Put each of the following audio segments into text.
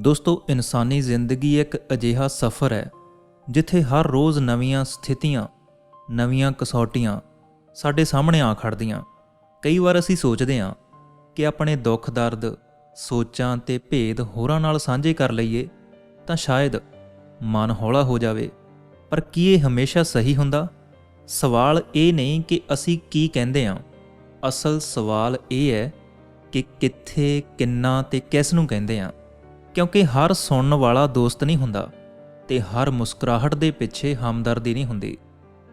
ਦੋਸਤੋ, ਇਨਸਾਨੀ ਜ਼ਿੰਦਗੀ ਇੱਕ ਅਜਿਹਾ ਸਫ਼ਰ ਹੈ, ਜਿੱਥੇ ਹਰ ਰੋਜ਼ ਨਵੀਆਂ ਸਥਿਤੀਆਂ, ਨਵੀਆਂ ਕਸੌਟੀਆਂ ਸਾਡੇ ਸਾਹਮਣੇ ਆ ਖੜਦੀਆਂ। ਕਈ ਵਾਰ ਅਸੀਂ ਸੋਚਦੇ ਹਾਂ ਕਿ ਆਪਣੇ ਦੁੱਖ, ਦਰਦ, ਸੋਚਾਂ ਤੇ ਭੇਦ ਹੋਰਾਂ ਨਾਲ ਸਾਂਝੇ ਕਰ ਲਈਏ ਤਾਂ ਸ਼ਾਇਦ ਮਨ ਹੌਲਾ ਹੋ ਜਾਵੇ। ਪਰ ਕੀ ਇਹ ਹਮੇਸ਼ਾ ਸਹੀ ਹੁੰਦਾ? ਸਵਾਲ ਇਹ ਨਹੀਂ ਕਿ ਅਸੀਂ ਕੀ ਕਹਿੰਦੇ ਹਾਂ। ਅਸਲ ਸਵਾਲ ਇਹ ਹੈ ਕਿ ਕਿੱਥੇ, ਕਿੰਨਾ ਤੇ ਕਿਸ ਨੂੰ ਕਹਿੰਦੇ ਹਾਂ। ਕਿਉਂਕਿ ਹਰ ਸੁਣਨ ਵਾਲਾ ਦੋਸਤ ਨਹੀਂ ਹੁੰਦਾ ਤੇ ਹਰ ਮੁਸਕਰਾਹਟ ਦੇ ਪਿੱਛੇ ਹਮਦਰਦੀ ਨਹੀਂ ਹੁੰਦੀ।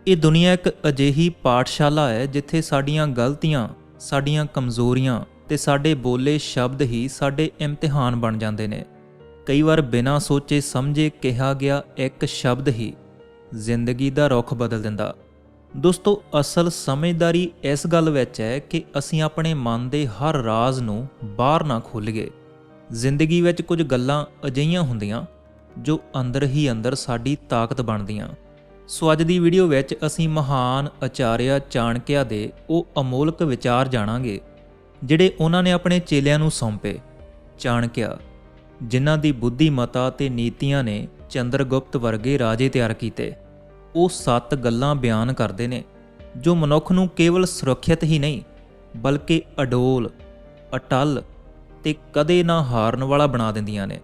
ਇਹ ਦੁਨੀਆ ਇੱਕ ਅਜਿਹੀ ਪਾਠਸ਼ਾਲਾ ਹੈ ਜਿੱਥੇ ਸਾਡੀਆਂ ਗਲਤੀਆਂ, ਸਾਡੀਆਂ ਕਮਜ਼ੋਰੀਆਂ ਤੇ ਸਾਡੇ ਬੋਲੇ ਸ਼ਬਦ ਹੀ ਸਾਡੇ ਇਮਤਿਹਾਨ ਬਣ ਜਾਂਦੇ ਨੇ। ਕਈ ਵਾਰ ਬਿਨਾਂ ਸੋਚੇ ਸਮਝੇ ਕਿਹਾ ਗਿਆ ਇੱਕ ਸ਼ਬਦ ਹੀ ਜ਼ਿੰਦਗੀ ਦਾ ਰੁਖ ਬਦਲ ਦਿੰਦਾ। ਦੋਸਤੋ, ਅਸਲ ਸਮਝਦਾਰੀ ਇਸ ਗੱਲ ਵਿੱਚ ਹੈ ਕਿ ਅਸੀਂ ਆਪਣੇ ਮਨ ਦੇ ਹਰ ਰਾਜ਼ ਨੂੰ ਬਾਹਰ ਨਾ ਖੋਲ੍ਹੀਏ ਜ਼ਿੰਦਗੀ ਵਿੱਚ ਕੁਝ ਗੱਲਾਂ ਅਜਿਹੀਆਂ ਹੁੰਦੀਆਂ ਜੋ ਅੰਦਰ ਹੀ ਅੰਦਰ ਸਾਡੀ ਤਾਕਤ ਬਣਦੀਆਂ। ਸੋ ਅੱਜ ਦੀ ਵੀਡੀਓ ਵਿੱਚ ਅਸੀਂ ਮਹਾਨ ਆਚਾਰਿਆ ਚਾਣਕਿਆ ਦੇ ਉਹ ਅਮੋਲਕ ਵਿਚਾਰ ਜਾਣਾਂਗੇ, ਜਿਹੜੇ ਉਹਨਾਂ ਨੇ ਆਪਣੇ ਚੇਲਿਆਂ ਨੂੰ ਸੌਂਪੇ। ਚਾਣਕਿਆ, ਜਿਨ੍ਹਾਂ ਦੀ ਬੁੱਧੀਮਤਾ ਤੇ ਨੀਤੀਆਂ ਨੇ ਚੰਦਰਗੁਪਤ ਵਰਗੇ ਰਾਜੇ ਤਿਆਰ ਕੀਤੇ, ਉਹ ਸੱਤ ਗੱਲਾਂ ਬਿਆਨ ਕਰਦੇ ਨੇ, ਜੋ ਮਨੁੱਖ ਨੂੰ ਕੇਵਲ ਸੁਰੱਖਿਅਤ ਹੀ ਨਹੀਂ, ਬਲਕਿ ਅਡੋਲ, ਅਟਲ ਤੇ ਕਦੇ ਨਾ ਹਾਰਨ ਵਾਲਾ ਬਣਾ ਦਿੰਦੀਆਂ ਨੇ।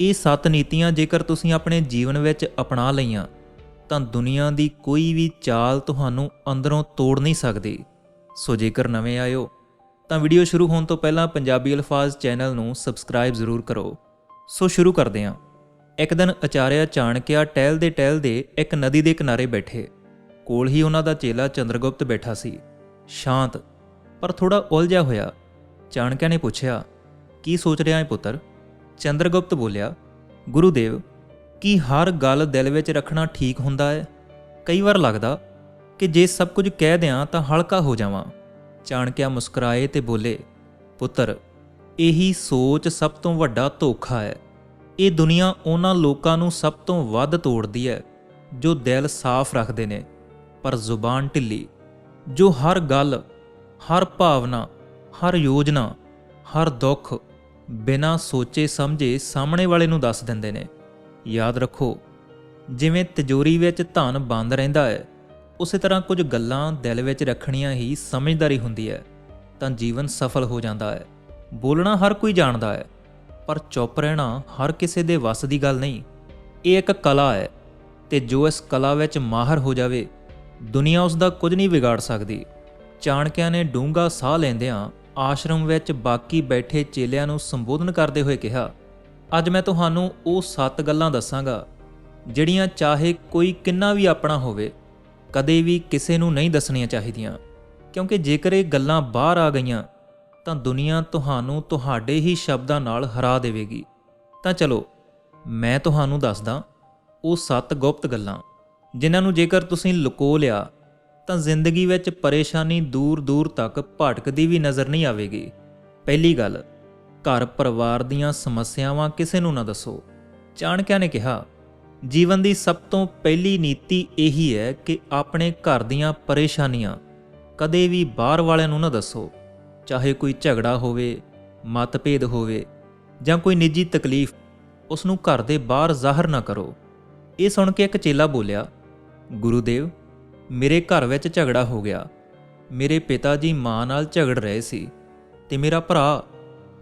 ਇਹ ਸੱਤ ਨੀਤੀਆਂ ਜੇਕਰ ਤੁਸੀਂ ਆਪਣੇ ਜੀਵਨ ਵਿੱਚ ਅਪਣਾ ਲਈਆਂ, ਤਾਂ ਦੁਨੀਆ ਦੀ ਕੋਈ ਵੀ ਚਾਲ ਤੁਹਾਨੂੰ ਅੰਦਰੋਂ ਤੋੜ ਨਹੀਂ ਸਕਦੀ। ਸੋ ਜੇਕਰ ਨਵੇਂ ਆਇਓ, ਤਾਂ ਵੀਡੀਓ ਸ਼ੁਰੂ ਹੋਣ ਤੋਂ ਪਹਿਲਾਂ ਪੰਜਾਬੀ ਅਲਫਾਜ਼ ਚੈਨਲ ਨੂੰ ਸਬਸਕ੍ਰਾਈਬ ਜ਼ਰੂਰ ਕਰੋ। ਸੋ ਸ਼ੁਰੂ ਕਰਦੇ ਹਾਂ। ਇੱਕ ਦਿਨ ਅਚਾਰਿਆ ਚਾਣਕਿਆ ਟਹਿਲ ਟਹਿਲਦੇ ਟਹਿਲਦੇ ਇੱਕ ਨਦੀ ਦੇ ਕਿਨਾਰੇ ਬੈਠੇ। ਕੋਲ ਹੀ ਉਹਨਾਂ ਦਾ ਚੇਲਾ ਚੰਦਰਗੁਪਤ ਬੈਠਾ ਸੀ। ਸ਼ਾਂਤ, ਪਰ ਥੋੜਾ ਉਲਝਿਆ ਹੋਇਆ। ਚਾਣਕਿਆ ਨੇ ਪੁੱਛਿਆ ਕੀ ਸੋਚ ਰਿਹਾ ਹੈ ਪੁੱਤਰ? ਚੰਦਰਗੁਪਤ ਬੋਲਿਆ, ਗੁਰੂਦੇਵ, ਕੀ ਹਰ ਗੱਲ ਦਿਲ ਵਿੱਚ ਰੱਖਣਾ ਠੀਕ ਹੁੰਦਾ ਹੈ ਕਈ ਵਾਰ ਲੱਗਦਾ ਕਿ ਜੇ ਸਭ ਕੁਝ ਕਹਿ ਦਿਆਂ ਤਾਂ ਹਲਕਾ ਹੋ ਜਾਵਾਂ। ਚਾਣਕਿਆ ਮੁਸਕਰਾਏ ਤੇ ਬੋਲੇ, ਪੁੱਤਰ, ਇਹੀ ਸੋਚ ਸਭ ਤੋਂ ਵੱਡਾ ਧੋਖਾ ਹੈ ਇਹ ਦੁਨੀਆ ਉਹਨਾਂ ਲੋਕਾਂ ਨੂੰ ਸਭ ਤੋਂ ਵੱਧ ਤੋੜਦੀ ਹੈ ਜੋ ਦਿਲ ਸਾਫ਼ ਰੱਖਦੇ ਨੇ, ਪਰ ਜ਼ੁਬਾਨ ਢਿੱਲੀ, ਜੋ ਹਰ ਗੱਲ, ਹਰ ਭਾਵਨਾ, ਹਰ ਯੋਜਨਾ, ਹਰ ਦੁੱਖ ਬਿਨਾਂ ਸੋਚੇ ਸਮਝੇ ਸਾਹਮਣੇ ਵਾਲੇ ਨੂੰ ਦੱਸ ਦਿੰਦੇ ਨੇ। ਯਾਦ ਰੱਖੋ, ਜਿਵੇਂ ਤਿਜੋਰੀ ਵਿੱਚ ਧਨ ਬੰਦ ਰਹਿੰਦਾ ਹੈ, ਉਸੇ ਤਰ੍ਹਾਂ ਕੁਝ ਗੱਲਾਂ ਦਿਲ ਵਿੱਚ ਰੱਖਣੀਆਂ ਹੀ ਸਮਝਦਾਰੀ ਹੁੰਦੀ ਹੈ, ਤਾਂ ਜੀਵਨ ਸਫਲ ਹੋ ਜਾਂਦਾ ਹੈ। ਬੋਲਣਾ ਹਰ ਕੋਈ ਜਾਣਦਾ ਹੈ, ਪਰ ਚੁੱਪ ਰਹਿਣਾ ਹਰ ਕਿਸੇ ਦੇ ਵੱਸ ਦੀ ਗੱਲ ਨਹੀਂ। ਇਹ ਇੱਕ ਕਲਾ ਹੈ, ਤੇ ਜੋ ਇਸ ਕਲਾ ਵਿੱਚ ਮਾਹਰ ਹੋ ਜਾਵੇ, ਦੁਨੀਆ ਉਸ ਦਾ ਕੁਝ ਨਹੀਂ ਵਿਗਾੜ ਸਕਦੀ। ਚਾਣਕਿਆਂ ਨੇ ਡੂੰਘਾ ਸਾਹ ਲੈਂਦਿਆਂ ਆਸ਼ਰਮ ਵਿੱਚ ਬਾਕੀ ਬੈਠੇ ਚੇਲਿਆਂ ਨੂੰ ਸੰਬੋਧਨ ਕਰਦੇ ਹੋਏ ਕਿਹਾ, ਅੱਜ ਮੈਂ ਤੁਹਾਨੂੰ ਉਹ ਸੱਤ ਗੱਲਾਂ ਦੱਸਾਂਗਾ, ਜਿਹੜੀਆਂ ਚਾਹੇ ਕੋਈ ਕਿੰਨਾ ਵੀ ਆਪਣਾ ਹੋਵੇ, ਕਦੇ ਵੀ ਕਿਸੇ ਨੂੰ ਨਹੀਂ ਦੱਸਣੀਆਂ ਚਾਹੀਦੀਆਂ। ਕਿਉਂਕਿ ਜੇਕਰ ਇਹ ਗੱਲਾਂ ਬਾਹਰ ਆ ਗਈਆਂ, ਤਾਂ ਦੁਨੀਆ ਤੁਹਾਨੂੰ ਤੁਹਾਡੇ ਹੀ ਸ਼ਬਦਾਂ ਨਾਲ ਹਰਾ ਦੇਵੇਗੀ। ਤਾਂ ਚਲੋ, ਮੈਂ ਤੁਹਾਨੂੰ ਦੱਸਦਾ, ਉਹ ਸੱਤ ਗੁਪਤ ਗੱਲਾਂ, ਜਿਨ੍ਹਾਂ ਨੂੰ ਜੇਕਰ ਤੁਸੀਂ ਲੁਕੋ ਲਿਆ ਤਾਂ ਜ਼ਿੰਦਗੀ ਵਿੱਚ ਪਰੇਸ਼ਾਨੀ ਦੂਰ-ਦੂਰ ਤੱਕ ਭਟਕਦੀ ਵੀ ਨਜ਼ਰ ਨਹੀਂ ਆਵੇਗੀ। ਪਹਿਲੀ ਗੱਲ, ਘਰ ਪਰਿਵਾਰ ਦੀਆਂ ਸਮੱਸਿਆਵਾਂ ਕਿਸੇ ਨੂੰ ਨਾ ਦੱਸੋ। ਚਾਣਕਿਆ ਨੇ ਕਿਹਾ, ਜੀਵਨ ਦੀ ਸਭ ਤੋਂ ਪਹਿਲੀ ਨੀਤੀ ਇਹੀ ਹੈ ਕਿ ਆਪਣੇ ਘਰ ਦੀਆਂ ਪਰੇਸ਼ਾਨੀਆਂ ਕਦੇ ਵੀ ਬਾਹਰ ਵਾਲਿਆਂ ਨੂੰ ਨਾ ਦੱਸੋ। ਚਾਹੇ ਕੋਈ ਝਗੜਾ ਹੋਵੇ, ਮਤਭੇਦ ਹੋਵੇ ਜਾਂ ਕੋਈ ਨਿੱਜੀ ਤਕਲੀਫ ਉਸ ਨੂੰ ਘਰ ਦੇ ਬਾਹਰ ਜ਼ਾਹਰ ਨਾ ਕਰੋ। ਇਹ ਸੁਣ ਕੇ ਇੱਕ ਚੇਲਾ ਬੋਲਿਆ, ਗੁਰੂਦੇਵ ਮੇਰੇ ਘਰ ਵਿੱਚ ਝਗੜਾ ਹੋ ਗਿਆ। ਮੇਰੇ ਪਿਤਾ ਜੀ ਮਾਂ ਨਾਲ ਝਗੜ ਰਹੇ ਸੀ ਤੇ ਮੇਰਾ ਭਰਾ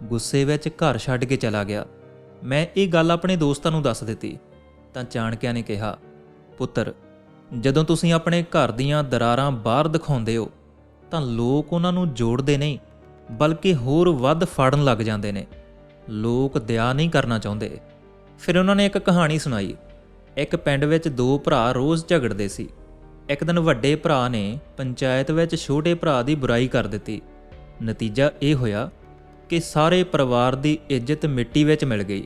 ਗੁੱਸੇ ਵਿੱਚ ਘਰ ਛੱਡ ਕੇ ਚਲਾ ਗਿਆ। ਮੈਂ ਇਹ ਗੱਲ ਆਪਣੇ ਦੋਸਤਾਂ ਨੂੰ ਦੱਸ ਦਿੱਤੀ, ਤਾਂ ਚਾਣਕਿਆ ਨੇ ਕਿਹਾ, ਪੁੱਤਰ, ਜਦੋਂ ਤੁਸੀਂ ਆਪਣੇ ਘਰ ਦੀਆਂ ਦਰਾਰਾਂ ਬਾਹਰ ਦਿਖਾਉਂਦੇ ਹੋ, ਤਾਂ ਲੋਕ ਉਹਨਾਂ ਨੂੰ ਜੋੜਦੇ ਨਹੀਂ, ਬਲਕਿ ਹੋਰ ਵੱਧ ਫੜਨ ਲੱਗ ਜਾਂਦੇ ਨੇ। ਲੋਕ ਦਇਆ ਨਹੀਂ ਕਰਨਾ ਚਾਹੁੰਦੇ। ਫਿਰ ਉਹਨਾਂ ਨੇ ਇੱਕ ਕਹਾਣੀ ਸੁਣਾਈ। ਇੱਕ ਪਿੰਡ ਵਿੱਚ ਦੋ ਭਰਾ ਰੋਜ਼ ਝਗੜਦੇ ਸੀ। ਇੱਕ ਦਿਨ ਵੱਡੇ ਭਰਾ ਨੇ ਪੰਚਾਇਤ ਵਿੱਚ ਛੋਟੇ ਭਰਾ ਦੀ ਬੁਰਾਈ ਕਰ ਦਿੱਤੀ। ਨਤੀਜਾ ਇਹ ਹੋਇਆ ਕਿ ਸਾਰੇ ਪਰਿਵਾਰ ਦੀ ਇੱਜ਼ਤ ਮਿੱਟੀ ਵਿੱਚ ਮਿਲ ਗਈ।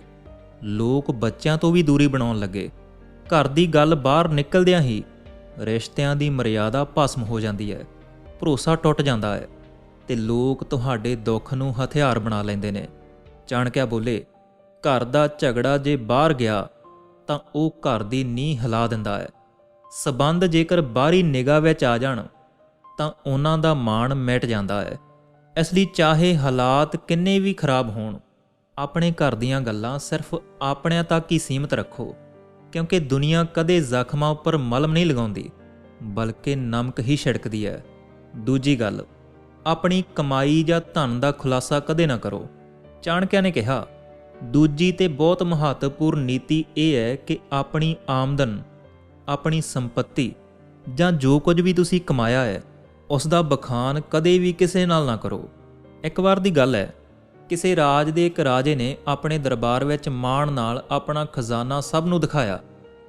ਲੋਕ ਬੱਚਿਆਂ ਤੋਂ ਵੀ ਦੂਰੀ ਬਣਾਉਣ ਲੱਗੇ। ਘਰ ਦੀ ਗੱਲ ਬਾਹਰ ਨਿਕਲਦਿਆਂ ਹੀ ਰਿਸ਼ਤਿਆਂ ਦੀ ਮਰਿਆਦਾ ਭਸਮ ਹੋ ਜਾਂਦੀ ਹੈ, ਭਰੋਸਾ ਟੁੱਟ ਜਾਂਦਾ ਹੈ ਤੇ ਲੋਕ ਤੁਹਾਡੇ ਦੁੱਖ ਨੂੰ ਹਥਿਆਰ ਬਣਾ ਲੈਂਦੇ ਨੇ। ਚਾਣਕਿਆ ਬੋਲੇ, ਘਰ ਦਾ ਝਗੜਾ ਜੇ ਬਾਹਰ ਗਿਆ ਤਾਂ ਉਹ ਘਰ ਦੀ ਨੀਂਹ ਹਿਲਾ ਦਿੰਦਾ ਹੈ। ਸਬੰਧ ਜੇਕਰ ਬਾਹਰੀ ਨਿਗਾਹ ਵਿੱਚ ਆ ਜਾਣ, ਤਾਂ ਉਹਨਾਂ ਦਾ ਮਾਣ ਮਿਟ ਜਾਂਦਾ ਹੈ। ਇਸ ਲਈ ਚਾਹੇ ਹਾਲਾਤ ਕਿੰਨੇ ਵੀ ਖਰਾਬ ਹੋਣ, ਆਪਣੇ ਘਰ ਦੀਆਂ ਗੱਲਾਂ ਸਿਰਫ ਆਪਣਿਆਂ ਤੱਕ ਹੀ ਸੀਮਿਤ ਰੱਖੋ, ਕਿਉਂਕਿ ਦੁਨੀਆ ਕਦੇ ਜ਼ਖਮਾਂ ਉੱਪਰ ਮਲਮ ਨਹੀਂ ਲਗਾਉਂਦੀ, ਬਲਕਿ ਨਮਕ ਹੀ ਛਿੜਕਦੀ ਹੈ। ਦੂਜੀ ਗੱਲ, ਆਪਣੀ ਕਮਾਈ ਜਾਂ ਧਨ ਦਾ ਖੁਲਾਸਾ ਕਦੇ ਨਾ ਕਰੋ। ਚਾਣਕਿਆ ਨੇ ਕਿਹਾ, ਦੂਜੀ ਤੇ ਬਹੁਤ ਮਹੱਤਵਪੂਰਨ ਨੀਤੀ ਇਹ ਹੈ ਕਿ ਆਪਣੀ ਆਮਦਨ ਆਪਣੀ ਸੰਪਤੀ ਜਾਂ ਜੋ ਕੁਝ ਵੀ ਤੁਸੀਂ ਕਮਾਇਆ ਹੈ, ਉਸ ਦਾ ਬਖਾਨ ਕਦੇ ਵੀ ਕਿਸੇ ਨਾਲ ਨਾ ਕਰੋ। ਇੱਕ ਵਾਰ ਦੀ ਗੱਲ ਹੈ, ਕਿਸੇ ਰਾਜ ਦੇ ਇੱਕ ਰਾਜੇ ਨੇ ਆਪਣੇ ਦਰਬਾਰ ਵਿੱਚ ਮਾਣ ਨਾਲ ਆਪਣਾ ਖਜ਼ਾਨਾ ਸਭ ਨੂੰ ਦਿਖਾਇਆ।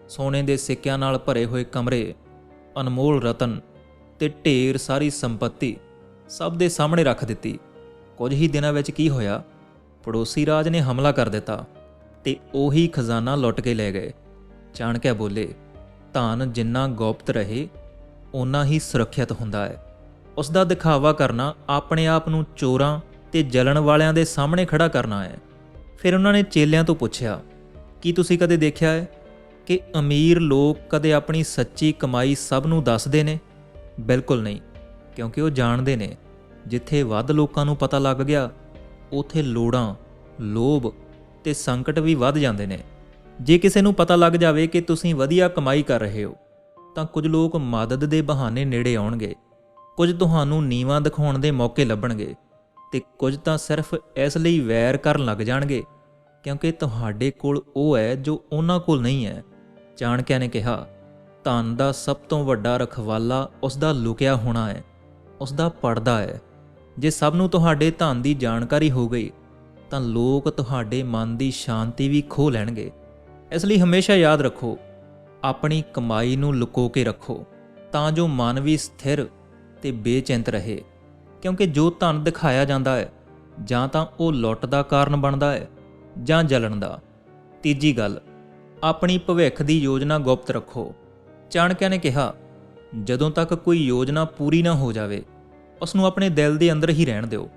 ਸੋਨੇ ਦੇ ਸਿੱਕਿਆਂ ਨਾਲ ਭਰੇ ਹੋਏ ਕਮਰੇ, ਅਨਮੋਲ ਰਤਨ ਤੇ ਢੇਰ ਸਾਰੀ ਸੰਪਤੀ ਸਭ ਦੇ ਸਾਹਮਣੇ ਰੱਖ ਦਿੱਤੀ। ਕੁਝ ਹੀ ਦਿਨਾਂ ਵਿੱਚ ਕੀ ਹੋਇਆ, ਪੜੋਸੀ ਰਾਜ ਨੇ ਹਮਲਾ ਕਰ ਦਿੱਤਾ ਤੇ ਉਹੀ ਖਜ਼ਾਨਾ ਲੁੱਟ ਕੇ ਲੈ ਗਏ। ਚਾਣਕਿਆ ਬੋਲੇ ਧਨ ਜਿੰਨਾ ਗੋਪਤ ਰਹੇ, ਓਨਾ ਹੀ ਸੁਰੱਖਿਅਤ ਹੁੰਦਾ ਹੈ। ਉਸ ਦਾ ਦਿਖਾਵਾ ਕਰਨਾ ਆਪਣੇ ਆਪ ਨੂੰ ਚੋਰਾਂ ਤੇ ਜਲਣ ਵਾਲਿਆਂ ਦੇ ਸਾਹਮਣੇ ਖੜਾ ਕਰਨਾ ਹੈ। ਫਿਰ ਉਹਨਾਂ ਨੇ ਚੇਲਿਆਂ ਤੋਂ ਪੁੱਛਿਆ, ਕੀ ਤੁਸੀਂ ਕਦੇ ਦੇਖਿਆ ਹੈ ਕਿ ਅਮੀਰ ਲੋਕ ਕਦੇ ਆਪਣੀ ਸੱਚੀ ਕਮਾਈ ਸਭ ਨੂੰ ਦੱਸਦੇ ਨੇ? ਬਿਲਕੁਲ ਨਹੀਂ, ਕਿਉਂਕਿ ਉਹ ਜਾਣਦੇ ਨੇ, ਜਿੱਥੇ ਵੱਧ ਲੋਕਾਂ ਨੂੰ ਪਤਾ ਲੱਗ ਗਿਆ, ਉਥੇ ਲੋੜਾਂ, ਲੋਭ ਤੇ ਸੰਕਟ ਵੀ ਵੱਧ ਜਾਂਦੇ ਨੇ। ਜੇ ਕਿਸੇ ਨੂੰ ਪਤਾ ਲੱਗ ਜਾਵੇ ਕਿ ਤੁਸੀਂ ਵਧੀਆ ਕਮਾਈ ਕਰ ਰਹੇ ਹੋ, ਤਾਂ ਕੁਝ ਲੋਕ ਮਦਦ ਦੇ ਬਹਾਨੇ ਨੇੜੇ ਆਉਣਗੇ। ਕੁਝ ਤੁਹਾਨੂੰ ਨੀਵਾਂ ਦਿਖਾਉਣ ਦੇ ਮੌਕੇ ਲੱਭਣਗੇ ਤੇ ਕੁਝ ਤਾਂ ਸਿਰਫ ਇਸ ਲਈ ਵੈਰ ਕਰਨ ਲੱਗ ਜਾਣਗੇ ਕਿਉਂਕਿ ਤੁਹਾਡੇ ਕੋਲ ਉਹ ਹੈ ਜੋ ਉਹਨਾਂ ਕੋਲ ਨਹੀਂ ਹੈ। ਚਾਣਕਿਆ ਨੇ ਕਿਹਾ, ਧਨ ਦਾ ਸਭ ਤੋਂ ਵੱਡਾ ਰਖਵਾਲਾ ਉਸ ਦਾ ਲੁਕਿਆ ਹੋਣਾ ਹੈ, ਉਸ ਦਾ ਪਰਦਾ ਹੈ। ਜੇ ਸਭ ਨੂੰ ਤੁਹਾਡੇ ਧਨ ਦੀ ਜਾਣਕਾਰੀ ਹੋ ਗਈ, ਤਾਂ ਲੋਕ ਤੁਹਾਡੇ ਮਨ ਦੀ ਸ਼ਾਂਤੀ ਵੀ ਖੋ ਲੈਣਗੇ। ਇਸ ਲਈ ਹਮੇਸ਼ਾ ਯਾਦ ਰੱਖੋ, ਆਪਣੀ ਕਮਾਈ ਨੂੰ ਲੁਕੋ ਕੇ ਰੱਖੋ, ਤਾਂ ਜੋ ਮਨ ਵੀ ਸਥਿਰ ਤੇ ਬੇਚਿੰਤ ਰਹੇ। ਕਿਉਂਕਿ ਜੋ ਧਨ ਦਿਖਾਇਆ ਜਾਂਦਾ ਹੈ, ਜਾਂ ਤਾਂ ਉਹ ਲੁੱਟ ਦਾ ਕਾਰਨ ਬਣਦਾ ਹੈ, ਜਾਂ ਜਲਣ ਦਾ। ਤੀਜੀ ਗੱਲ, ਆਪਣੀ ਭਵਿੱਖ ਦੀ ਯੋਜਨਾ ਗੁਪਤ ਰੱਖੋ। ਚਾਣਕਿਆ ਨੇ ਕਿਹਾ, ਜਦੋਂ ਤੱਕ ਕੋਈ ਯੋਜਨਾ ਪੂਰੀ ਨਾ ਹੋ ਜਾਵੇ ਉਸ ਨੂੰ ਆਪਣੇ ਦਿਲ ਦੇ ਅੰਦਰ ਹੀ ਰਹਿਣ ਦਿਓ।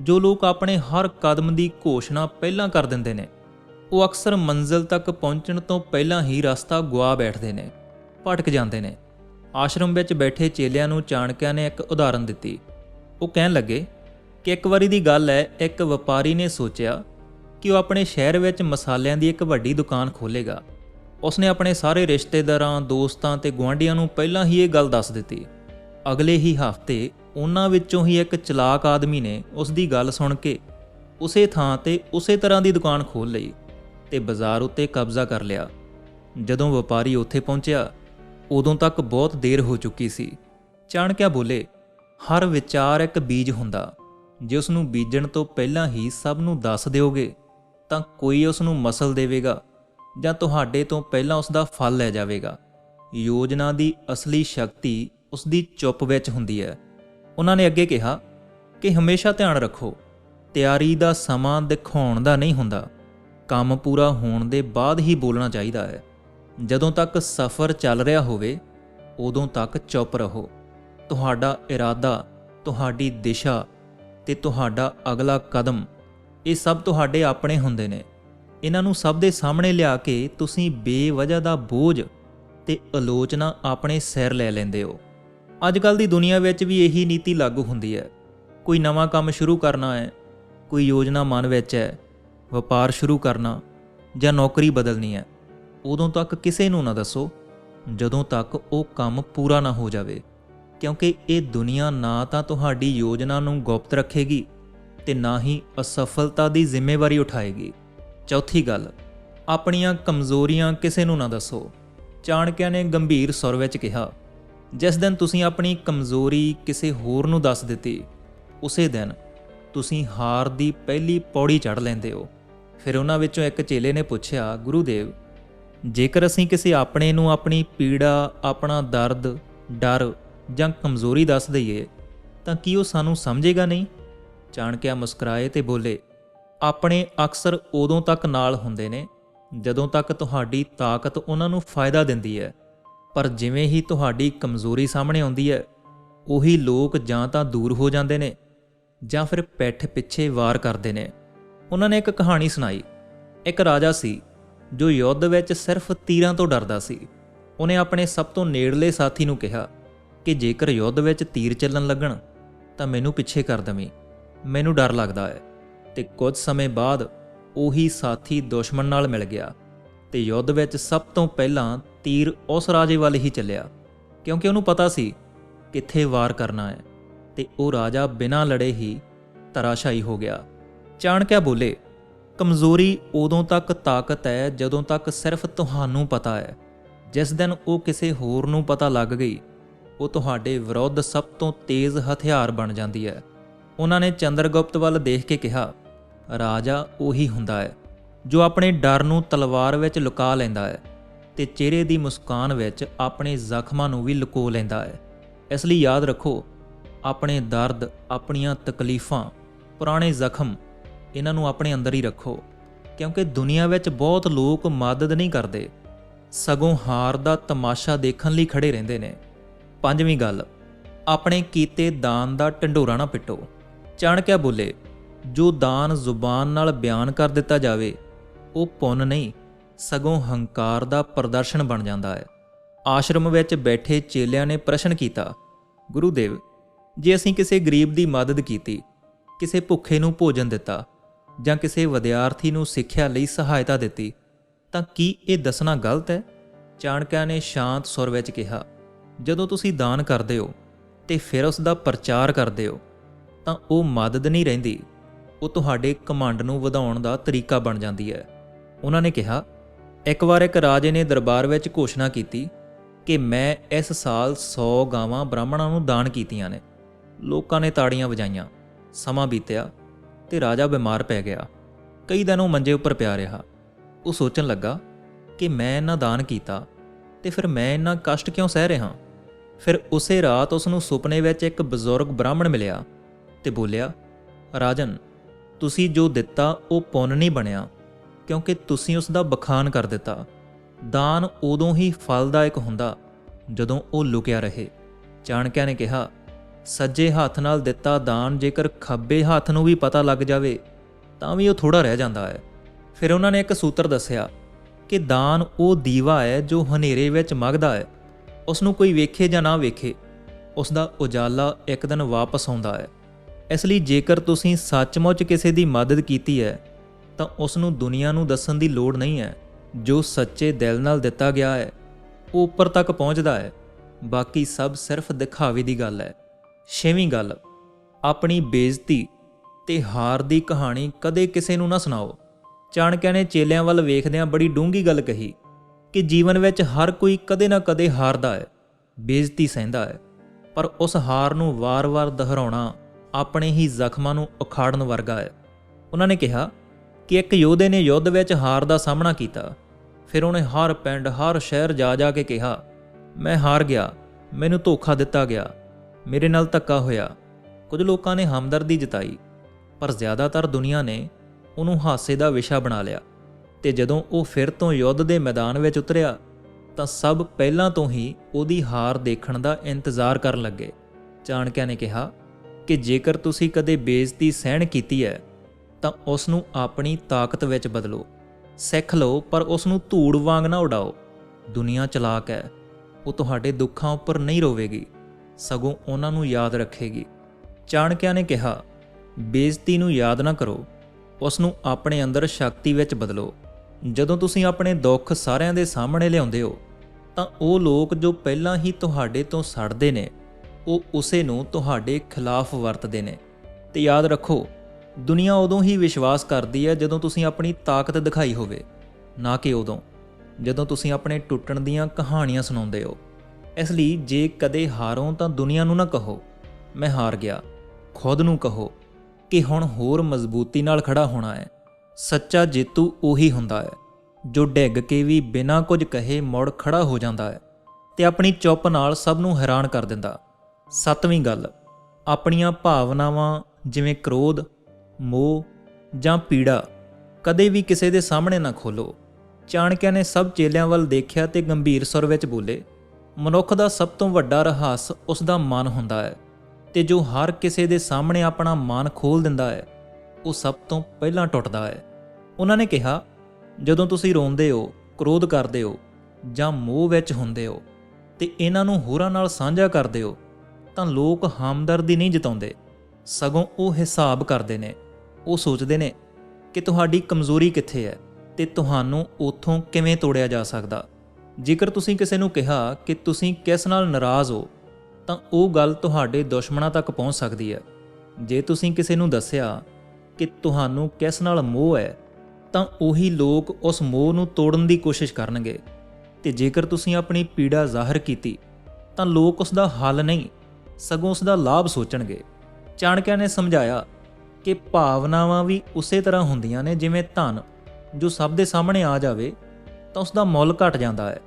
ਜੋ ਲੋਕ ਆਪਣੇ ਹਰ ਕਦਮ ਦੀ ਘੋਸ਼ਣਾ ਪਹਿਲਾਂ ਕਰ ਦਿੰਦੇ ਨੇ ਉਹ ਅਕਸਰ ਮੰਜ਼ਿਲ ਤੱਕ ਪਹੁੰਚਣ ਤੋਂ ਪਹਿਲਾਂ ਹੀ ਰਸਤਾ ਗੁਆ ਬੈਠਦੇ ਨੇ, ਭਟਕ ਜਾਂਦੇ ਨੇ। ਆਸ਼ਰਮ ਵਿੱਚ ਬੈਠੇ ਚੇਲਿਆਂ ਨੂੰ ਚਾਣਕਿਆ ਨੇ ਇੱਕ ਉਦਾਹਰਨ ਦਿੱਤੀ। ਉਹ ਕਹਿਣ ਲੱਗੇ ਕਿ ਇੱਕ ਵਾਰੀ ਦੀ ਗੱਲ ਹੈ, ਇੱਕ ਵਪਾਰੀ ਨੇ ਸੋਚਿਆ ਕਿ ਉਹ ਆਪਣੇ ਸ਼ਹਿਰ ਵਿੱਚ ਮਸਾਲਿਆਂ ਦੀ ਇੱਕ ਵੱਡੀ ਦੁਕਾਨ ਖੋਲੇਗਾ ਉਸਨੇ ਆਪਣੇ ਸਾਰੇ ਰਿਸ਼ਤੇਦਾਰਾਂ, ਦੋਸਤਾਂ ਤੇ ਗੁਆਂਢੀਆਂ ਨੂੰ ਪਹਿਲਾਂ ਹੀ ਇਹ ਗੱਲ ਦੱਸ ਦਿੱਤੀ। ਅਗਲੇ ਹੀ ਹਫ਼ਤੇ ਉਹਨਾਂ ਵਿੱਚੋਂ ਹੀ ਇੱਕ ਚਲਾਕ ਆਦਮੀ ਨੇ ਉਸ ਦੀ ਗੱਲ ਸੁਣ ਕੇ ਉਸੇ ਥਾਂ ਤੇ ਉਸੇ ਤਰ੍ਹਾਂ ਦੀ ਦੁਕਾਨ ਖੋਲ ਲਈ। ਤੇ ਬਾਜ਼ਾਰ ਉੱਤੇ ਕਬਜ਼ਾ ਕਰ ਲਿਆ। ਜਦੋਂ ਵਪਾਰੀ ਉੱਥੇ ਪਹੁੰਚਿਆ, ਉਦੋਂ ਤੱਕ ਬਹੁਤ ਦੇਰ ਹੋ ਚੁੱਕੀ ਸੀ। ਚਾਣਕਿਆ ਬੋਲੇ, ਹਰ ਵਿਚਾਰ ਇੱਕ ਬੀਜ ਹੁੰਦਾ। ਜੇ ਉਸ ਨੂੰ ਬੀਜਣ ਤੋਂ ਪਹਿਲਾਂ ਹੀ ਸਭ ਨੂੰ ਦੱਸ ਦਿਓਗੇ, ਤਾਂ ਕੋਈ ਉਸ ਨੂੰ ਮਸਲ ਦੇਵੇਗਾ ਜਾਂ ਤੁਹਾਡੇ ਤੋਂ ਪਹਿਲਾਂ ਉਸ ਦਾ ਫਲ ਲੈ ਜਾਵੇਗਾ। ਯੋਜਨਾ ਦੀ ਅਸਲੀ ਸ਼ਕਤੀ ਉਸ ਦੀ ਚੁੱਪ ਵਿੱਚ ਹੁੰਦੀ ਹੈ। ਉਹਨਾਂ ਨੇ ਅੱਗੇ ਕਿਹਾ, ਕਿ ਹਮੇਸ਼ਾ ਧਿਆਨ ਰੱਖੋ, ਤਿਆਰੀ ਦਾ ਸਮਾਂ ਦਿਖਾਉਣ ਦਾ ਨਹੀਂ ਹੁੰਦਾ। ਕੰਮ ਪੂਰਾ ਹੋਣ ਦੇ ਬਾਅਦ ਹੀ ਬੋਲਣਾ ਚਾਹੀਦਾ ਹੈ। ਜਦੋਂ ਤੱਕ ਸਫ਼ਰ ਚੱਲ ਰਿਹਾ ਹੋਵੇ, ਉਦੋਂ ਤੱਕ ਚੁੱਪ ਰਹੋ। ਤੁਹਾਡਾ ਇਰਾਦਾ, ਤੁਹਾਡੀ ਦਿਸ਼ਾ ਤੇ ਤੁਹਾਡਾ ਅਗਲਾ ਕਦਮ, ਇਹ ਸਭ ਤੁਹਾਡੇ ਆਪਣੇ ਹੁੰਦੇ ਨੇ। ਇਹਨਾਂ ਨੂੰ ਸਭ ਦੇ ਸਾਹਮਣੇ ਲਿਆ ਕੇ ਤੁਸੀਂ ਬੇਵਜ੍ਹਾ ਦਾ ਬੋਝ ਤੇ ਆਲੋਚਨਾ ਆਪਣੇ ਸਿਰ ਲੈ ਲੈਂਦੇ ਹੋ। ਅੱਜ ਕੱਲ ਦੀ ਦੁਨੀਆ ਵਿੱਚ ਵੀ ਇਹੀ ਨੀਤੀ ਲਾਗੂ ਹੁੰਦੀ ਹੈ। ਕੋਈ ਨਵਾਂ ਕੰਮ ਸ਼ੁਰੂ ਕਰਨਾ ਹੈ, ਕੋਈ ਯੋਜਨਾ ਮਨ ਵਿੱਚ ਹੈ ਵਪਾਰ ਸ਼ੁਰੂ ਕਰਨਾ ਜਾਂ ਨੌਕਰੀ ਬਦਲਣੀ ਹੈ, ਉਦੋਂ ਤੱਕ ਕਿਸੇ ਨੂੰ ਨਾ ਦੱਸੋ, ਜਦੋਂ ਤੱਕ ਉਹ ਕੰਮ ਪੂਰਾ ਨਾ ਹੋ ਜਾਵੇ। ਕਿਉਂਕਿ ਇਹ ਦੁਨੀਆ ਨਾ ਤਾਂ ਤੁਹਾਡੀ ਯੋਜਨਾ ਨੂੰ ਗੁਪਤ ਰੱਖੇਗੀ ਤੇ ਨਾ ਹੀ ਅਸਫਲਤਾ ਦੀ ਜ਼ਿੰਮੇਵਾਰੀ ਉਠਾਏਗੀ। ਚੌਥੀ ਗੱਲ, ਆਪਣੀਆਂ ਕਮਜ਼ੋਰੀਆਂ ਕਿਸੇ ਨੂੰ ਨਾ ਦੱਸੋ। ਚਾਣਕਿਆ ਨੇ ਗੰਭੀਰ ਸੁਰ ਵਿੱਚ ਕਿਹਾ, ਜਿਸ ਦਿਨ ਤੁਸੀਂ ਆਪਣੀ ਕਮਜ਼ੋਰੀ ਕਿਸੇ ਹੋਰ ਨੂੰ ਦੱਸ ਦਿੱਤੀ, ਉਸੇ ਦਿਨ ਤੁਸੀਂ ਹਾਰ ਦੀ ਪਹਿਲੀ ਪੌੜੀ ਚੜ ਲੈਂਦੇ ਹੋ। ਫਿਰ ਉਹਨਾਂ ਵਿੱਚੋਂ ਇੱਕ ਚੇਲੇ ਨੇ ਪੁੱਛਿਆ, ਗੁਰੂਦੇਵ, ਜੇਕਰ ਅਸੀਂ ਕਿਸੇ ਆਪਣੇ ਨੂੰ ਆਪਣੀ ਪੀੜਾ, ਆਪਣਾ ਦਰਦ, ਡਰ ਜਾਂ ਕਮਜ਼ੋਰੀ ਦੱਸ ਦਈਏ, ਤਾਂ ਕੀ ਉਹ ਸਾਨੂੰ ਸਮਝੇਗਾ ਨਹੀਂ? ਚਾਣਕਿਆ ਮੁਸਕਰਾਏ ਤੇ ਬੋਲੇ, ਆਪਣੇ ਅਕਸਰ ਉਦੋਂ ਤੱਕ ਨਾਲ ਹੁੰਦੇ ਨੇ, ਜਦੋਂ ਤੱਕ ਤੁਹਾਡੀ ਤਾਕਤ ਉਹਨਾਂ ਨੂੰ ਫਾਇਦਾ ਦਿੰਦੀ ਹੈ। ਪਰ ਜਿਵੇਂ ਹੀ ਤੁਹਾਡੀ ਕਮਜ਼ੋਰੀ ਸਾਹਮਣੇ ਆਉਂਦੀ ਹੈ, ਉਹੀ ਲੋਕ ਜਾਂ ਤਾਂ ਦੂਰ ਹੋ ਜਾਂਦੇ ਨੇ ਜਾਂ ਫਿਰ ਪਿੱਠ ਪਿੱਛੇ ਵਾਰ ਕਰਦੇ ਨੇ। ਉਹਨਾਂ ਨੇ ਇੱਕ ਕਹਾਣੀ ਸੁਣਾਈ। ਇੱਕ ਰਾਜਾ ਸੀ, ਜੋ ਯੁੱਧ ਵਿੱਚ ਸਿਰਫ ਤੀਰਾਂ ਤੋਂ ਡਰਦਾ ਸੀ। ਉਹਨੇ ਆਪਣੇ ਸਭ ਤੋਂ ਨੇੜਲੇ ਸਾਥੀ ਨੂੰ ਕਿਹਾ ਕਿ ਜੇਕਰ ਯੁੱਧ ਵਿੱਚ ਤੀਰ ਚੱਲਣ ਲੱਗਣ, ਤਾਂ ਮੈਨੂੰ ਪਿੱਛੇ ਕਰ ਦਵੀਂ। ਮੈਨੂੰ ਡਰ ਲੱਗਦਾ ਹੈ ਤੇ ਕੁਝ ਸਮੇਂ ਬਾਅਦ ਉਹੀ ਸਾਥੀ ਦੁਸ਼ਮਣ ਨਾਲ ਮਿਲ ਗਿਆ ਤੇ ਯੁੱਧ ਵਿੱਚ ਸਭ ਤੋਂ ਪਹਿਲਾਂ ਤੀਰ ਉਸ ਰਾਜੇ ਵੱਲ ਹੀ ਚੱਲਿਆ, ਕਿਉਂਕਿ ਉਹਨੂੰ ਪਤਾ ਸੀ ਕਿੱਥੇ ਵਾਰ ਕਰਨਾ ਹੈ ਤੇ ਉਹ ਰਾਜਾ ਬਿਨਾਂ ਲੜੇ ਹੀ ਤਰਾਸ਼ਾਈ ਹੋ ਗਿਆ। ਚਾਣਕਿਆ ਬੋਲੇ? ਕਮਜ਼ੋਰੀ ਉਦੋਂ ਤੱਕ ਤਾਕਤ ਹੈ ਜਦੋਂ ਤੱਕ ਸਿਰਫ ਤੁਹਾਨੂੰ ਪਤਾ ਹੈ। ਜਿਸ ਦਿਨ ਉਹ ਕਿਸੇ ਹੋਰ ਨੂੰ ਪਤਾ ਲੱਗ ਗਈ, ਉਹ ਤੁਹਾਡੇ ਵਿਰੁੱਧ ਸਭ ਤੋਂ ਤੇਜ਼ ਹਥਿਆਰ ਬਣ ਜਾਂਦੀ ਹੈ। ਉਹਨਾਂ ਨੇ ਚੰਦਰਗੁਪਤ ਵੱਲ ਦੇਖ ਕੇ ਕਿਹਾ, ਰਾਜਾ, ਉਹੀ ਹੁੰਦਾ ਹੈ, ਜੋ ਆਪਣੇ ਡਰ ਨੂੰ ਤਲਵਾਰ ਵਿੱਚ ਲੁਕਾ ਲੈਂਦਾ ਹੈ ਤੇ ਚਿਹਰੇ ਦੀ ਮੁਸਕਾਨ ਵਿੱਚ ਆਪਣੇ ਜ਼ਖਮਾਂ ਨੂੰ ਵੀ ਲੁਕੋ ਲੈਂਦਾ ਹੈ। ਇਸ ਲਈ ਯਾਦ ਰੱਖੋ, ਆਪਣੇ ਦਰਦ, ਆਪਣੀਆਂ ਤਕਲੀਫਾਂ, ਪੁਰਾਣੇ ਜ਼ਖਮ ਇਹਨਾਂ ਨੂੰ ਆਪਣੇ ਅੰਦਰ ਹੀ ਰੱਖੋ, ਕਿਉਂਕਿ ਦੁਨੀਆ ਵਿੱਚ ਬਹੁਤ ਲੋਕ ਮਦਦ ਨਹੀਂ ਕਰਦੇ। ਸਗੋਂ ਹਾਰ ਦਾ ਤਮਾਸ਼ਾ ਦੇਖਣ ਲਈ ਖੜੇ ਰਹਿੰਦੇ ਨੇ। ਪੰਜਵੀਂ ਗੱਲ, ਆਪਣੇ ਕੀਤੇ ਦਾਨ ਦਾ ਢੰਡੋਰਾ ਨਾ ਪਿੱਟੋ। ਚਾਣਕਿਆ ਬੋਲੇ, ਜੋ ਦਾਨ ਜ਼ੁਬਾਨ ਨਾਲ ਬਿਆਨ ਕਰ ਦਿੱਤਾ ਜਾਵੇ, ਉਹ ਪੁੰਨ ਨਹੀਂ, ਸਗੋਂ ਹੰਕਾਰ ਦਾ ਪ੍ਰਦਰਸ਼ਨ ਬਣ ਜਾਂਦਾ ਹੈ। ਆਸ਼ਰਮ ਵਿੱਚ ਬੈਠੇ ਚੇਲਿਆਂ ਨੇ ਪ੍ਰਸ਼ਨ ਕੀਤਾ ਗੁਰੂ ਦੇਵ ਜੇ ਅਸੀਂ ਕਿਸੇ ਗਰੀਬ ਦੀ ਮਦਦ ਕੀਤੀ, ਕਿਸੇ ਭੁੱਖੇ ਨੂੰ ਭੋਜਨ ਦਿੱਤਾ ਜਾਂ ਕਿਸੇ ਵਿਦਿਆਰਥੀ ਨੂੰ ਸਿੱਖਿਆ ਲਈ ਸਹਾਇਤਾ ਦਿੱਤੀ, ਤਾਂ ਕੀ ਇਹ ਦੱਸਣਾ ਗਲਤ ਹੈ? ਚਾਣਕਿਆ ਨੇ ਸ਼ਾਂਤ ਸੁਰ ਵਿੱਚ ਕਿਹਾ, ਜਦੋਂ ਤੁਸੀਂ ਦਾਨ ਕਰਦੇ ਹੋ ਤੇ ਫਿਰ ਉਸ ਦਾ ਪ੍ਰਚਾਰ ਕਰਦੇ ਹੋ, ਤਾਂ ਉਹ ਮਦਦ ਨਹੀਂ ਰਹਿੰਦੀ। ਉਹ ਤੁਹਾਡੇ ਕਮਾਂਡ ਨੂੰ ਵਧਾਉਣ ਦਾ ਤਰੀਕਾ ਬਣ ਜਾਂਦੀ ਹੈ। ਉਹਨਾਂ ਨੇ ਕਿਹਾ, ਇੱਕ ਵਾਰ ਇੱਕ ਰਾਜੇ ਨੇ ਦਰਬਾਰ ਵਿੱਚ ਘੋਸ਼ਣਾ ਕੀਤੀ ਕਿ ਮੈਂ ਇਸ ਸਾਲ 100 ਗਾਵਾਂ ਬ੍ਰਾਹਮਣਾਂ ਨੂੰ ਦਾਨ ਕੀਤੀਆਂ ਨੇ। ਲੋਕਾਂ ਨੇ ਤਾੜੀਆਂ ਵਜਾਈਆਂ, ਸਮਾਂ ਬੀਤਿਆ ਤੇ ਰਾਜਾ ਬਿਮਾਰ ਪੈ ਗਿਆ। ਕਈ ਦਿਨ ਉਹ ਮੰਜੇ ਉੱਪਰ ਪਿਆ ਰਿਹਾ। ਉਹ ਸੋਚਣ ਲੱਗਾ ਕਿ ਮੈਂ ਇਹਨਾਂ ਦਾਨ ਕੀਤਾ ਤੇ ਫਿਰ ਮੈਂ ਇੰਨਾ ਕਸ਼ਟ ਕਿਉਂ ਸਹਿ ਰਿਹਾ? ਫਿਰ ਉਸੇ ਰਾਤ ਉਸ ਨੂੰ ਸੁਪਨੇ ਵਿੱਚ ਇੱਕ ਬਜ਼ੁਰਗ ਬ੍ਰਾਹਮਣ ਮਿਲਿਆ ਤੇ ਬੋਲਿਆ, ਰਾਜਨ, ਤੁਸੀਂ ਜੋ ਦਿੱਤਾ ਉਹ ਪੁੰਨ ਨਹੀਂ ਬਣਿਆ, ਕਿਉਂਕਿ ਤੁਸੀਂ ਉਸ ਦਾ ਬਖਾਨ ਕਰ ਦਿੱਤਾ। ਦਾਨ ਉਦੋਂ ਹੀ ਫਲਦਾਇਕ ਹੁੰਦਾ ਜਦੋਂ ਉਹ ਲੁਕਿਆ ਰਹੇ। ਚਾਣਕਿਆ ਨੇ ਕਿਹਾ ਸੱਜੇ ਹੱਥ ਨਾਲ ਦਿੱਤਾ ਦਾਨ ਜੇਕਰ ਖੱਬੇ ਹੱਥ ਨੂੰ ਵੀ ਪਤਾ ਲੱਗ ਜਾਵੇ, ਤਾਂ ਵੀ ਉਹ ਥੋੜਾ ਰਹਿ ਜਾਂਦਾ ਹੈ। ਫਿਰ ਉਹਨਾਂ ਨੇ ਇੱਕ ਸੂਤਰ ਦੱਸਿਆ ਕਿ ਦਾਨ ਉਹ ਦੀਵਾ ਹੈ ਜੋ ਹਨੇਰੇ ਵਿੱਚ ਮਗਦਾ ਹੈ। ਉਸ ਨੂੰ ਕੋਈ ਵੇਖੇ ਜਾਂ ਨਾ ਵੇਖੇ, ਉਸ ਦਾ ਉਜਾਲਾ ਇੱਕ ਦਿਨ ਵਾਪਸ ਆਉਂਦਾ ਹੈ। ਇਸ ਲਈ ਜੇਕਰ ਤੁਸੀਂ ਸੱਚਮੁੱਚ ਕਿਸੇ ਦੀ ਮਦਦ ਕੀਤੀ ਹੈ, ਤਾਂ ਉਸ ਨੂੰ ਦੁਨੀਆ ਨੂੰ ਦੱਸਣ ਦੀ ਲੋੜ ਨਹੀਂ ਹੈ। ਜੋ ਸੱਚੇ ਦਿਲ ਨਾਲ ਦਿੱਤਾ ਗਿਆ ਹੈ, ਉਹ ਉੱਪਰ ਤੱਕ ਪਹੁੰਚਦਾ ਹੈ। ਬਾਕੀ ਸਭ ਸਿਰਫ ਦਿਖਾਵੇ ਦੀ ਗੱਲ ਹੈ। ਛੇਵੀਂ ਗੱਲ, ਆਪਣੀ ਬੇਇੱਜ਼ਤੀ ਤੇ ਹਾਰ ਦੀ ਕਹਾਣੀ ਕਦੇ ਕਿਸੇ ਨੂੰ ਨਾ ਸੁਣਾਓ। ਚਾਣਕਿਆ ਨੇ ਚੇਲਿਆਂ ਵੱਲ ਵੇਖਦਿਆਂ ਬੜੀ ਡੂੰਘੀ ਗੱਲ ਕਹੀ ਕਿ ਜੀਵਨ ਵਿੱਚ ਹਰ ਕੋਈ ਕਦੇ ਨਾ ਕਦੇ ਹਾਰਦਾ ਹੈ, ਬੇਇੱਜ਼ਤੀ ਸਹਿੰਦਾ ਹੈ, ਪਰ ਉਸ ਹਾਰ ਨੂੰ ਵਾਰ-ਵਾਰ ਦੁਹਰਾਉਣਾ ਆਪਣੇ ਹੀ ਜ਼ਖਮਾਂ ਨੂੰ ਉਖਾੜਨ ਵਰਗਾ ਹੈ। ਉਹਨਾਂ ਨੇ ਕਿਹਾ ਕਿ ਇੱਕ ਯੋਧੇ ਨੇ ਯੁੱਧ ਵਿੱਚ ਹਾਰ ਦਾ ਸਾਹਮਣਾ ਕੀਤਾ। ਫਿਰ ਉਹਨੇ ਹਰ ਪਿੰਡ, ਹਰ ਸ਼ਹਿਰ ਜਾ ਜਾ ਕੇ ਕਿਹਾ, ਮੈਂ ਹਾਰ ਗਿਆ, ਮੈਨੂੰ ਧੋਖਾ ਦਿੱਤਾ ਗਿਆ ਮੇਰੇ ਨਾਲ ਧੱਕਾ ਹੋਇਆ। ਕੁਝ ਲੋਕਾਂ ਨੇ ਹਮਦਰਦੀ ਜਤਾਈ, ਪਰ ਜ਼ਿਆਦਾਤਰ ਦੁਨੀਆ ਨੇ ਉਹਨੂੰ ਹਾਸੇ ਦਾ ਵਿਸ਼ਾ ਬਣਾ ਲਿਆ ਤੇ ਜਦੋਂ ਉਹ ਫਿਰ ਤੋਂ ਯੁੱਧ ਦੇ ਮੈਦਾਨ ਵਿੱਚ ਉਤਰਿਆ, ਤਾਂ ਸਭ ਪਹਿਲਾਂ ਤੋਂ ਹੀ ਉਹਦੀ ਹਾਰ ਦੇਖਣ ਦਾ ਇੰਤਜ਼ਾਰ ਕਰਨ ਲੱਗੇ। ਚਾਣਕਿਆ ਨੇ ਕਿਹਾ ਕਿ ਜੇਕਰ ਤੁਸੀਂ ਕਦੇ ਬੇਇੱਜ਼ਤੀ ਸਹਿਣ ਕੀਤੀ ਹੈ, ਤਾਂ ਉਸ ਨੂੰ ਆਪਣੀ ਤਾਕਤ ਵਿੱਚ ਬਦਲੋ। ਸਿੱਖ ਲਓ, ਪਰ ਉਸ ਨੂੰ ਧੂੜ ਵਾਂਗ ਨਾ ਉਡਾਓ। ਦੁਨੀਆ ਚਲਾਕ ਹੈ, ਉਹ ਤੁਹਾਡੇ ਦੁੱਖਾਂ ਉੱਪਰ ਨਹੀਂ ਰੋਵੇਗੀ। ਸਗੋਂ ਉਹਨਾਂ ਨੂੰ ਯਾਦ ਰੱਖੇਗੀ। ਚਾਣਕਿਆ ਨੇ ਕਿਹਾ, ਬੇਇੱਜ਼ਤੀ ਨੂੰ ਯਾਦ ਨਾ ਕਰੋ, ਉਸ ਨੂੰ ਆਪਣੇ ਅੰਦਰ ਸ਼ਕਤੀ ਵਿੱਚ ਬਦਲੋ। ਜਦੋਂ ਤੁਸੀਂ ਆਪਣੇ ਦੁੱਖ ਸਾਰਿਆਂ ਦੇ ਸਾਹਮਣੇ ਲਿਆਉਂਦੇ ਹੋ, ਤਾਂ ਉਹ ਲੋਕ ਜੋ ਪਹਿਲਾਂ ਹੀ ਤੁਹਾਡੇ ਤੋਂ ਸੜਦੇ ਨੇ, ਉਹ ਉਸੇ ਨੂੰ ਤੁਹਾਡੇ ਖਿਲਾਫ ਵਰਤਦੇ ਨੇ। ਤੇ ਯਾਦ ਰੱਖੋ, ਦੁਨੀਆ ਉਦੋਂ ਹੀ ਵਿਸ਼ਵਾਸ ਕਰਦੀ ਹੈ ਜਦੋਂ ਤੁਸੀਂ ਆਪਣੀ ਤਾਕਤ ਦਿਖਾਈ ਹੋਵੇ, ਨਾ ਕਿ ਉਦੋਂ, ਜਦੋਂ ਤੁਸੀਂ ਆਪਣੇ ਟੁੱਟਣ ਦੀਆਂ ਕਹਾਣੀਆਂ ਸੁਣਾਉਂਦੇ ਹੋ। ਇਸ ਲਈ ਜੇ ਕਦੇ ਹਾਰੋ ਤਾਂ ਦੁਨੀਆ ਨੂੰ ਨਾ ਕਹੋ। ਮੈਂ ਹਾਰ ਗਿਆ। ਖੁਦ ਨੂੰ ਕਹੋ ਕਿ ਹੁਣ ਹੋਰ ਮਜ਼ਬੂਤੀ ਨਾਲ ਖੜਾ ਹੋਣਾ ਹੈ। ਸੱਚਾ ਜੇਤੂ ਉਹੀ ਹੁੰਦਾ ਹੈ, ਜੋ ਡਿੱਗ ਕੇ ਵੀ ਬਿਨਾਂ ਕੁਝ ਕਹੇ ਮੁੜ ਖੜਾ ਹੋ ਜਾਂਦਾ ਹੈ ਤੇ ਆਪਣੀ ਚੁੱਪ ਨਾਲ ਸਭ ਨੂੰ ਹੈਰਾਨ ਕਰ ਦਿੰਦਾ। ਸੱਤਵੀਂ ਗੱਲ, ਆਪਣੀਆਂ ਭਾਵਨਾਵਾਂ ਜਿਵੇਂ ਕ੍ਰੋਧ, ਮੋਹ ਜਾਂ ਪੀੜਾ ਕਦੇ ਵੀ ਕਿਸੇ ਦੇ ਸਾਹਮਣੇ ਨਾ ਖੋਲੋ। ਚਾਣਕਿਆ ਨੇ ਸਭ ਚੇਲਿਆਂ ਵੱਲ ਦੇਖਿਆ ਤੇ ਗੰਭੀਰ ਸੁਰ ਵਿੱਚ ਬੋਲੇ ਮਨੁੱਖ ਦਾ ਸਭ ਤੋਂ ਵੱਡਾ ਰਹੱਸ ਉਸ ਦਾ ਮਨ ਹੁੰਦਾ ਹੈ ਤੇ ਜੋ ਹਰ ਕਿਸੇ ਦੇ ਸਾਹਮਣੇ ਆਪਣਾ ਮਨ ਖੋਲ ਦਿੰਦਾ ਹੈ, ਉਹ ਸਭ ਤੋਂ ਪਹਿਲਾਂ ਟੁੱਟਦਾ ਹੈ। ਉਹਨਾਂ ਨੇ ਕਿਹਾ, ਜਦੋਂ ਤੁਸੀਂ ਰੋਂਦੇ ਹੋ, ਕ੍ਰੋਧ ਕਰਦੇ ਹੋ ਜਾਂ ਮੋਹ ਵਿੱਚ ਹੁੰਦੇ ਹੋ ਤੇ ਇਹਨਾਂ ਨੂੰ ਹੋਰਾਂ ਨਾਲ ਸਾਂਝਾ ਕਰਦੇ ਹੋ, ਤਾਂ ਲੋਕ ਹਮਦਰਦੀ ਨਹੀਂ ਜਤਾਉਂਦੇ। ਸਗੋਂ ਉਹ ਹਿਸਾਬ ਕਰਦੇ ਨੇ। ਉਹ ਸੋਚਦੇ ਨੇ ਕਿ ਤੁਹਾਡੀ ਕਮਜ਼ੋਰੀ ਕਿੱਥੇ ਹੈ ਤੇ ਤੁਹਾਨੂੰ ਉੱਥੋਂ ਕਿਵੇਂ ਤੋੜਿਆ ਜਾ ਸਕਦਾ? ਜੇਕਰ ਤੁਸੀਂ ਕਿਸੇ ਨੂੰ ਕਿਹਾ ਕਿ ਤੁਸੀਂ ਕਿਸ ਨਾਲ ਨਾਰਾਜ਼ ਹੋ, ਤਾਂ ਉਹ ਗੱਲ ਤੁਹਾਡੇ ਦੁਸ਼ਮਣਾਂ ਤੱਕ ਪਹੁੰਚ ਸਕਦੀ ਹੈ। ਜੇ ਤੁਸੀਂ ਕਿਸੇ ਨੂੰ ਦੱਸਿਆ ਕਿ ਤੁਹਾਨੂੰ ਕਿਸ ਨਾਲ ਮੋਹ ਹੈ, ਤਾਂ ਉਹੀ ਲੋਕ ਉਸ ਮੋਹ ਨੂੰ ਤੋੜਨ ਦੀ ਕੋਸ਼ਿਸ਼ ਕਰਨਗੇ। ਤੇ ਜੇਕਰ ਤੁਸੀਂ ਆਪਣੀ ਪੀੜਾ ਜ਼ਾਹਰ ਕੀਤੀ, ਤਾਂ ਲੋਕ ਉਸ ਦਾ ਹੱਲ ਨਹੀਂ, ਸਗੋਂ ਉਸ ਦਾ ਲਾਭ ਸੋਚਣਗੇ। ਚਾਣਕਿਆ ਨੇ ਸਮਝਾਇਆ ਕਿ ਭਾਵਨਾਵਾਂ ਵੀ ਉਸੇ ਤਰ੍ਹਾਂ ਹੁੰਦੀਆਂ ਨੇ ਜਿਵੇਂ ਧਨ, ਜੋ ਸਭ ਦੇ ਸਾਹਮਣੇ ਆ ਜਾਵੇ ਤਾਂ ਉਸ ਦਾ ਮੁੱਲ ਘਟ ਜਾਂਦਾ ਹੈ।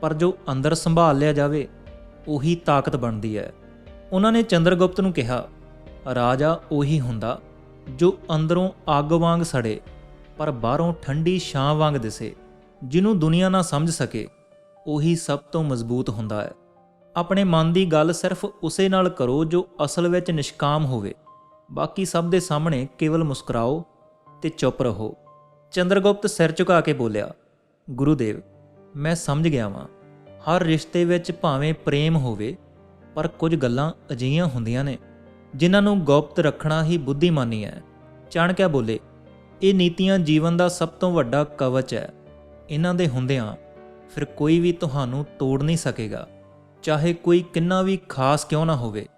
ਪਰ ਜੋ ਅੰਦਰ ਸੰਭਾਲ ਲਿਆ ਜਾਵੇ, ਉਹੀ ਤਾਕਤ ਬਣਦੀ ਹੈ। ਉਹਨਾਂ ਨੇ ਚੰਦਰਗੁਪਤ ਨੂੰ ਕਿਹਾ, ਰਾਜਾ ਉਹੀ ਹੁੰਦਾ ਜੋ ਅੰਦਰੋਂ ਅੱਗ ਵਾਂਗ ਸੜੇ, ਪਰ ਬਾਹਰੋਂ ਠੰਡੀ ਛਾਂ ਵਾਂਗ ਦਿਸੇ, ਜਿਹਨੂੰ ਦੁਨੀਆ ਨਾ ਸਮਝ ਸਕੇ, ਉਹੀ ਸਭ ਤੋਂ ਮਜ਼ਬੂਤ ਹੁੰਦਾ ਹੈ। ਆਪਣੇ ਮਨ ਦੀ ਗੱਲ ਸਿਰਫ ਉਸੇ ਨਾਲ ਕਰੋ ਜੋ ਅਸਲ ਵਿੱਚ ਨਿਸ਼ਕਾਮ ਹੋਵੇ। ਬਾਕੀ ਸਭ ਦੇ ਸਾਹਮਣੇ ਕੇਵਲ ਮੁਸਕਰਾਓ ਤੇ ਚੁੱਪ ਰਹੋ। ਚੰਦਰਗੁਪਤ ਸਿਰ ਝੁਕਾ ਕੇ ਬੋਲਿਆ ਗੁਰੂਦੇਵ, ਮੈਂ ਸਮਝ ਗਿਆ ਵਾਂ। ਹਰ ਰਿਸ਼ਤੇ ਵਿੱਚ ਭਾਵੇਂ ਪ੍ਰੇਮ ਹੋਵੇ, ਪਰ ਕੁਝ ਗੱਲਾਂ ਅਜਿਹੀਆਂ ਹੁੰਦੀਆਂ ਨੇ, ਜਿਨ੍ਹਾਂ ਨੂੰ ਗੁਪਤ ਰੱਖਣਾ ਹੀ ਬੁੱਧੀਮਾਨੀ ਹੈ। ਚਾਣਕਿਆ ਬੋਲੇ, ਇਹ ਨੀਤੀਆਂ ਜੀਵਨ ਦਾ ਸਭ ਤੋਂ ਵੱਡਾ ਕਵਚ ਹੈ। ਇਹਨਾਂ ਦੇ ਹੁੰਦਿਆਂ ਫਿਰ ਕੋਈ ਵੀ ਤੁਹਾਨੂੰ ਤੋੜ ਨਹੀਂ ਸਕੇਗਾ। ਚਾਹੇ ਕੋਈ ਕਿੰਨਾ ਵੀ ਖਾਸ ਕਿਉਂ ਨਾ ਹੋਵੇ,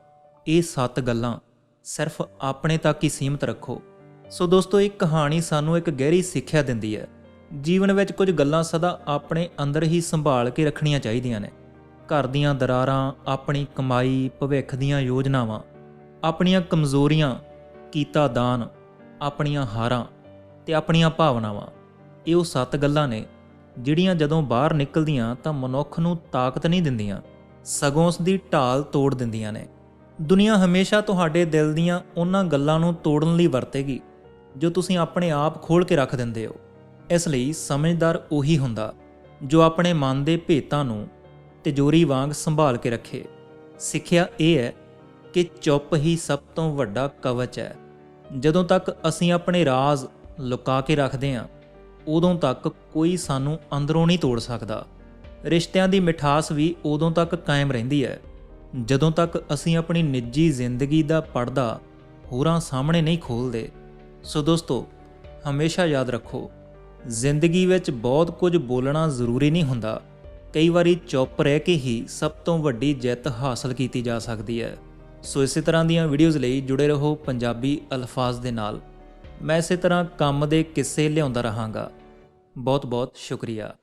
ਇਹ ਸੱਤ ਗੱਲਾਂ ਸਿਰਫ ਆਪਣੇ ਤੱਕ ਹੀ ਸੀਮਤ ਰੱਖੋ। ਸੋ ਦੋਸਤੋ, ਇਹ ਕਹਾਣੀ ਸਾਨੂੰ ਇੱਕ ਗਹਿਰੀ ਸਿੱਖਿਆ ਦਿੰਦੀ ਹੈ। ਜੀਵਨ ਵਿੱਚ ਕੁਝ ਗੱਲਾਂ ਸਦਾ ਆਪਣੇ ਅੰਦਰ ਹੀ ਸੰਭਾਲ ਕੇ ਰੱਖਣੀਆਂ ਚਾਹੀਦੀਆਂ ਨੇ। ਘਰ ਦੀਆਂ ਦਰਾਰਾਂ, ਆਪਣੀ ਕਮਾਈ, ਭਵਿੱਖ ਦੀਆਂ ਯੋਜਨਾਵਾਂ, ਆਪਣੀਆਂ ਕਮਜ਼ੋਰੀਆਂ, ਕੀਤਾ ਦਾਨ, ਆਪਣੀਆਂ ਹਾਰਾਂ ਤੇ ਆਪਣੀਆਂ ਭਾਵਨਾਵਾਂ, ਇਹ ਉਹ ਸੱਤ ਗੱਲਾਂ ਨੇ ਜਿਹੜੀਆਂ ਜਦੋਂ ਬਾਹਰ ਨਿਕਲਦੀਆਂ ਤਾਂ ਮਨੁੱਖ ਨੂੰ ਤਾਕਤ ਨਹੀਂ ਦਿੰਦੀਆਂ, ਸਗੋਂ ਉਸ ਦੀ ਢਾਲ ਤੋੜ ਦਿੰਦੀਆਂ ਨੇ। ਦੁਨੀਆ ਹਮੇਸ਼ਾ ਤੁਹਾਡੇ ਦਿਲ ਦੀਆਂ ਉਹਨਾਂ ਗੱਲਾਂ ਨੂੰ ਤੋੜਨ ਲਈ ਵਰਤੇਗੀ ਜੋ ਤੁਸੀਂ ਆਪਣੇ ਆਪ ਖੋਲ ਕੇ ਰੱਖ ਦਿੰਦੇ ਹੋ। ਇਸ ਲਈ ਸਮਝਦਾਰ ਉਹੀ ਹੁੰਦਾ ਜੋ ਆਪਣੇ ਮਨ ਦੇ ਭੇਤਾਂ ਨੂੰ ਤਿਜੋਰੀ ਵਾਂਗ ਸੰਭਾਲ ਕੇ ਰੱਖੇ। ਸਿੱਖਿਆ ਇਹ ਹੈ ਕਿ ਚੁੱਪ ਹੀ ਸਭ ਤੋਂ ਵੱਡਾ ਕਵਚ ਹੈ। ਜਦੋਂ ਤੱਕ ਅਸੀਂ ਆਪਣੇ ਰਾਜ਼ ਲੁਕਾ ਕੇ ਰੱਖਦੇ ਹਾਂ, ਉਦੋਂ ਤੱਕ ਕੋਈ ਸਾਨੂੰ ਅੰਦਰੋਂ ਨਹੀਂ ਤੋੜ ਸਕਦਾ। ਰਿਸ਼ਤਿਆਂ ਦੀ ਮਿਠਾਸ ਵੀ ਉਦੋਂ ਤੱਕ ਕਾਇਮ ਰਹਿੰਦੀ ਹੈ, ਜਦੋਂ ਤੱਕ ਅਸੀਂ ਆਪਣੀ ਨਿੱਜੀ ਜ਼ਿੰਦਗੀ ਦਾ ਪਰਦਾ ਹੋਰਾਂ ਸਾਹਮਣੇ ਨਹੀਂ ਖੋਲਦੇ ਸੋ ਦੋਸਤੋ, ਹਮੇਸ਼ਾ ਯਾਦ ਰੱਖੋ ਜ਼ਿੰਦਗੀ ਵਿੱਚ ਬਹੁਤ ਕੁਝ ਬੋਲਣਾ ਜ਼ਰੂਰੀ ਨਹੀਂ ਹੁੰਦਾ। ਕਈ ਵਾਰੀ ਚੁੱਪ ਰਹਿ ਕੇ ਹੀ ਸਭ ਤੋਂ ਵੱਡੀ ਜਿੱਤ ਹਾਸਲ ਕੀਤੀ ਜਾ ਸਕਦੀ ਹੈ। ਸੋ ਇਸੇ ਤਰ੍ਹਾਂ ਦੀਆਂ ਵੀਡੀਓਜ਼ ਲਈ ਜੁੜੇ ਰਹੋ ਪੰਜਾਬੀ ਅਲਫਾਜ਼ ਦੇ ਨਾਲ। ਮੈਂ ਇਸੇ ਤਰ੍ਹਾਂ ਕੰਮ ਦੇ ਕਿੱਸੇ ਲਿਆਉਂਦਾ ਰਹਾਂਗਾ। ਬਹੁਤ ਬਹੁਤ ਸ਼ੁਕਰੀਆ।